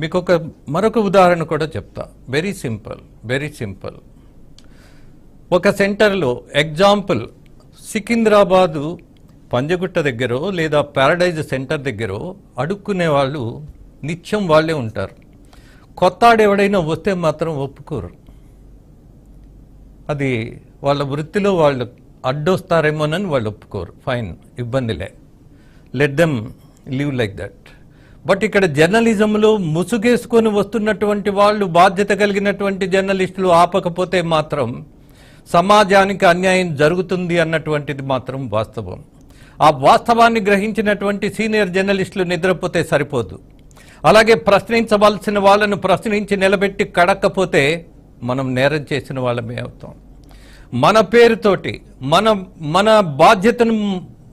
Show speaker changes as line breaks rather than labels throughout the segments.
మీకు ఒక మరొక ఉదాహరణ కూడా చెప్తా. వెరీ సింపుల్ వెరీ సింపుల్ ఒక సెంటర్లో ఎగ్జాంపుల్ సికింద్రాబాదు పంజగుట్ట దగ్గర లేదా ప్యారడైజ్ సెంటర్ దగ్గర అడుక్కునే వాళ్ళు నిత్యం వాళ్ళే ఉంటారు. కొత్త ఆడెవడైనా వస్తే మాత్రం ఒప్పుకోరు. అది వాళ్ళ వృత్తిలో వాళ్ళు అడ్డొస్తారేమోనని వాళ్ళు ఒప్పుకోరు. Fine ఇబ్బందిలే let them live like that but ఇక్కడ జర్నలిజంలో ముసుగేసుకొని వస్తున్నటువంటి వాళ్ళు బాధ్యత కలిగినటువంటి జర్నలిస్టులు ఆపకపోతే మాత్రం సమాజానికి అన్యాయం జరుగుతుంది అన్నటువంటిది మాత్రం వాస్తవం. ఆ వాస్తవాన్ని గ్రహించినటువంటి సీనియర్ జర్నలిస్టులు నిద్రపోతే సరిపోదు. అలాగే ప్రశ్నించవలసిన వాళ్ళను ప్రశ్నించి నిలబెట్టి కడక్కపోతే మనం నేరం చేసిన వాళ్ళమే అవుతాం. మన పేరుతోటి మన మన బాధ్యతను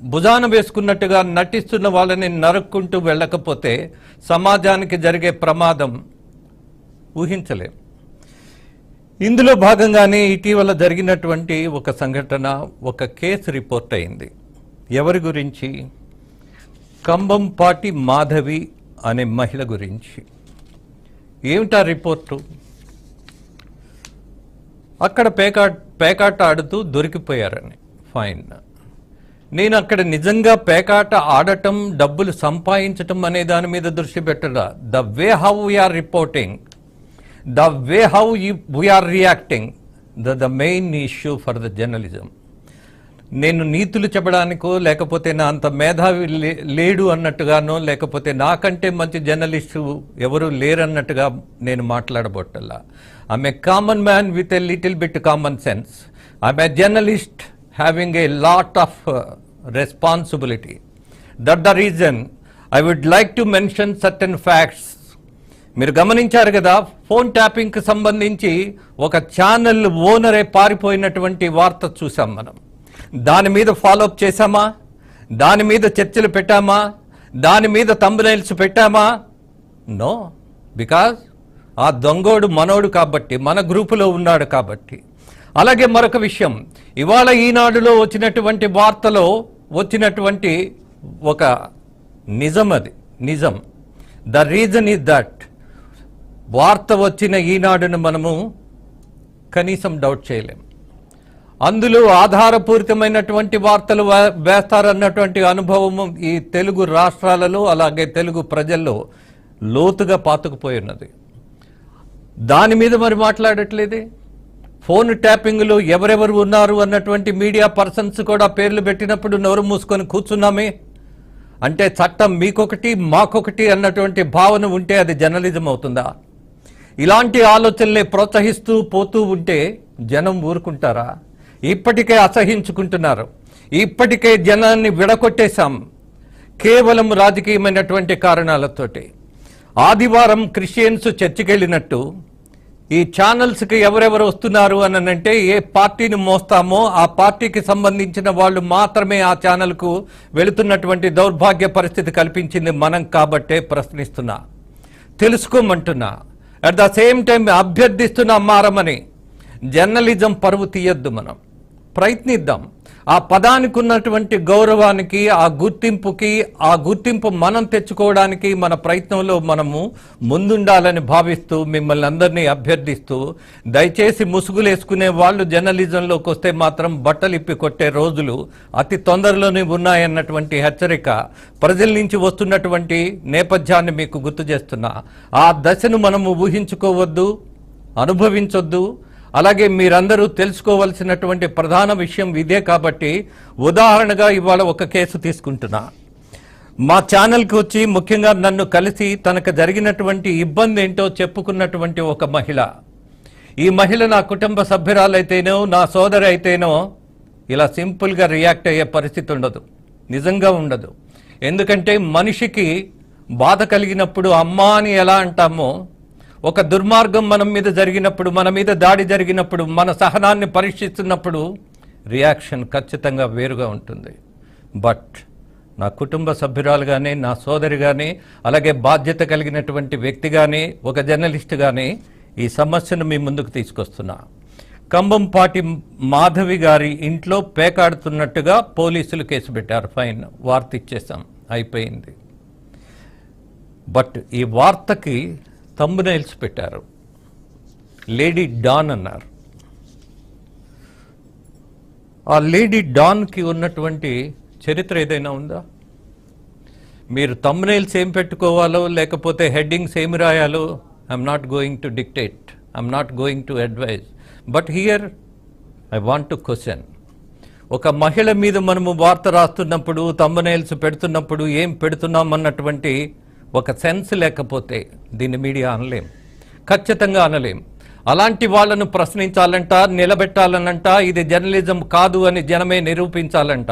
భుజాన వేసుకున్నట్టుగా నటిస్తున్న వాళ్ళని నరుక్కుంటూ వెళ్ళకపోతే సమాజానికి జరిగే ప్రమాదం ఊహించలేం. ఇందులో భాగంగానే ఇటీవల జరిగినటువంటి ఒక సంఘటన ఒక కేసు రిపోర్ట్ అయింది. ఎవరి గురించి? కంబంపాటి మాధవి అనే మహిళ గురించి. ఏమిటా రిపోర్టు? అక్కడ పేకాట పేకాట ఆడుతూ దొరికిపోయారని ఫైన్. నేను అక్కడ నిజంగా పేకాట ఆడటం డబ్బులు సంపాదించటం అనే దాని మీద దృష్టి పెట్టడా the way how we are reporting the way how we are reacting the the main issue for the journalism నేను నీతులు చెప్పడానికో లేకపోతే నా అంత మేధావి లే- లేడు అన్నట్టుగానో లేకపోతే నాకంటే మంచి జర్నలిస్టు ఎవరు లేరన్నట్టుగా నేను మాట్లాడబోటల్లా I'm a common man with a little bit common sense I'm a journalist having a lot of responsibility that the reason I would like to mention certain facts మీరు గమనించారు కదా ఫోన్ ట్యాపింగ్కి సంబంధించి ఒక ఛానల్ ఓనరే పారిపోయినటువంటి వార్త చూసాం మనం. దాని మీద ఫాలోఅప్ చేశామా? దాని మీద చర్చలు పెట్టామా? దాని మీద తమ్మునైల్స్ పెట్టామా? నో బికాజ్ ఆ దొంగోడు మనోడు కాబట్టి మన గ్రూపులో ఉన్నాడు కాబట్టి. అలాగే మరొక విషయం. ఇవాళ ఈనాడులో వచ్చినటువంటి వార్తలో వచ్చినటువంటి ఒక నిజం అది. నిజం. ద రీజన్ ఈజ్ దట్ వార్త వచ్చిన ఈనాడును మనము కనీసం డౌట్ చేయలేం. అందులో ఆధారపూరితమైనటువంటి వార్తలు వే- వేస్తారన్నటువంటి అనుభవము ఈ తెలుగు రాష్ట్రాలలో అలాగే తెలుగు ప్రజల్లో లోతుగా పాతుకుపోయి ఉన్నది. దాని మీద మరి మాట్లాడట్లేదే? ఫోన్ ట్యాపింగ్లు ఎవరెవరు ఉన్నారు అన్నటువంటి మీడియా పర్సన్స్ కూడా పేర్లు పెట్టినప్పుడు నోరు మూసుకొని కూర్చున్నామే. అంటే చట్టం మీకొకటి మాకొకటి అన్నటువంటి భావన ఉంటే అది జర్నలిజం అవుతుందా? ఇలాంటి ఆలోచనలే ప్రోత్సహిస్తూ పోతూ ఉంటే జనం ఊరుకుంటారా? ఇప్పటికే అసహించుకుంటున్నారు. ఇప్పటికే జనాన్ని విడగొట్టేశాం. కేవలం రాజకీయమైనటువంటి కారణాలతోటి. ఆదివారం క్రిస్టియన్స్ చర్చికెళ్ళినట్టు ఈ ఛానల్స్కి ఎవరెవరు వస్తున్నారు అని అంటే ఏ పార్టీని మోస్తామో ఆ పార్టీకి సంబంధించిన వాళ్ళు మాత్రమే ఆ ఛానల్కు వెళుతున్నటువంటి దౌర్భాగ్య పరిస్థితి కల్పించింది మనం కాబట్టే ప్రశ్నిస్తున్నా. తెలుసుకోమంటున్నా. అట్ ద సేమ్ టైం అభ్యర్థిస్తున్నా మారమని. జర్నలిజం పరువు తీయొద్దు మనం. ప్రయత్నిద్దాం. ఆ పదానికి ఉన్నటువంటి గౌరవానికి ఆ గుర్తింపుకి ఆ గుర్తింపు మనం తెచ్చుకోవడానికి మన ప్రయత్నంలో మనము ముందుండాలని భావిస్తూ మిమ్మల్ని అందరినీ అభ్యర్థిస్తూ దయచేసి ముసుగులేసుకునే వాళ్ళు జర్నలిజంలోకి వస్తే మాత్రం బట్టలు ఇప్పి కొట్టే రోజులు అతి తొందరలోనే ఉన్నాయన్నటువంటి హెచ్చరిక. ప్రజల నుంచి వస్తున్నటువంటి నేపథ్యాన్ని మీకు గుర్తు చేస్తున్నా. ఆ దశను మనము ఊహించుకోవద్దు అనుభవించొద్దు అలాగే మీరందరూ తెలుసుకోవలసినటువంటి ప్రధాన విషయం ఇదే కాబట్టి ఉదాహరణగా ఇవాళ ఒక కేసు తీసుకుంటున్నా. మా ఛానల్కి వచ్చి ముఖ్యంగా నన్ను కలిసి తనకు జరిగినటువంటి ఇబ్బంది ఏంటో చెప్పుకున్నటువంటి ఒక మహిళ. ఈ మహిళ నా కుటుంబ సభ్యురాలైతేనో నా సోదరి అయితేనో ఇలా సింపుల్గా రియాక్ట్ అయ్యే పరిస్థితి ఉండదు. నిజంగా ఉండదు. ఎందుకంటే మనిషికి బాధ కలిగినప్పుడు అమ్మ అని ఎలా అంటామో ఒక దుర్మార్గం మనం మీద జరిగినప్పుడు మన మీద దాడి జరిగినప్పుడు మన సహనాన్ని పరీక్షిస్తున్నప్పుడు రియాక్షన్ ఖచ్చితంగా వేరుగా ఉంటుంది. బట్ నా కుటుంబ సభ్యురాలు కానీ నా సోదరి కానీ అలాగే బాధ్యత కలిగినటువంటి వ్యక్తి కానీ ఒక జర్నలిస్ట్ కానీ ఈ సమస్యను మీ ముందుకు తీసుకొస్తున్నా. కంబంపాటి మాధవి గారి ఇంట్లో పేకాడుతున్నట్టుగా పోలీసులు కేసు పెట్టారు. ఫైన్ వార్త ఇచ్చేసాం అయిపోయింది. బట్ ఈ వార్తకి తంబునైల్స్ పెట్టారు. లేడీ డాన్ అన్నారు. ఆ లేడీ డాన్కి ఉన్నటువంటి చరిత్ర ఏదైనా ఉందా? మీరు తమ్నైల్స్ ఏం పెట్టుకోవాలో లేకపోతే హెడ్డింగ్స్ ఏమి రాయాలో I'm not going to dictate I'm not going to advise but here I want to question ఒక మహిళ మీద మనము వార్త రాస్తున్నప్పుడు తమ్నైల్స్ పెడుతున్నప్పుడు ఏం పెడుతున్నాం అన్నటువంటి ఒక సెన్స్ లేకపోతే దీన్ని మీడియా అనలేం. ఖచ్చితంగా అనలేం. అలాంటి వాళ్ళను ప్రశ్నించాలంట నిలబెట్టాలనంట ఇది జర్నలిజం కాదు అని జనమే నిరూపించాలంట.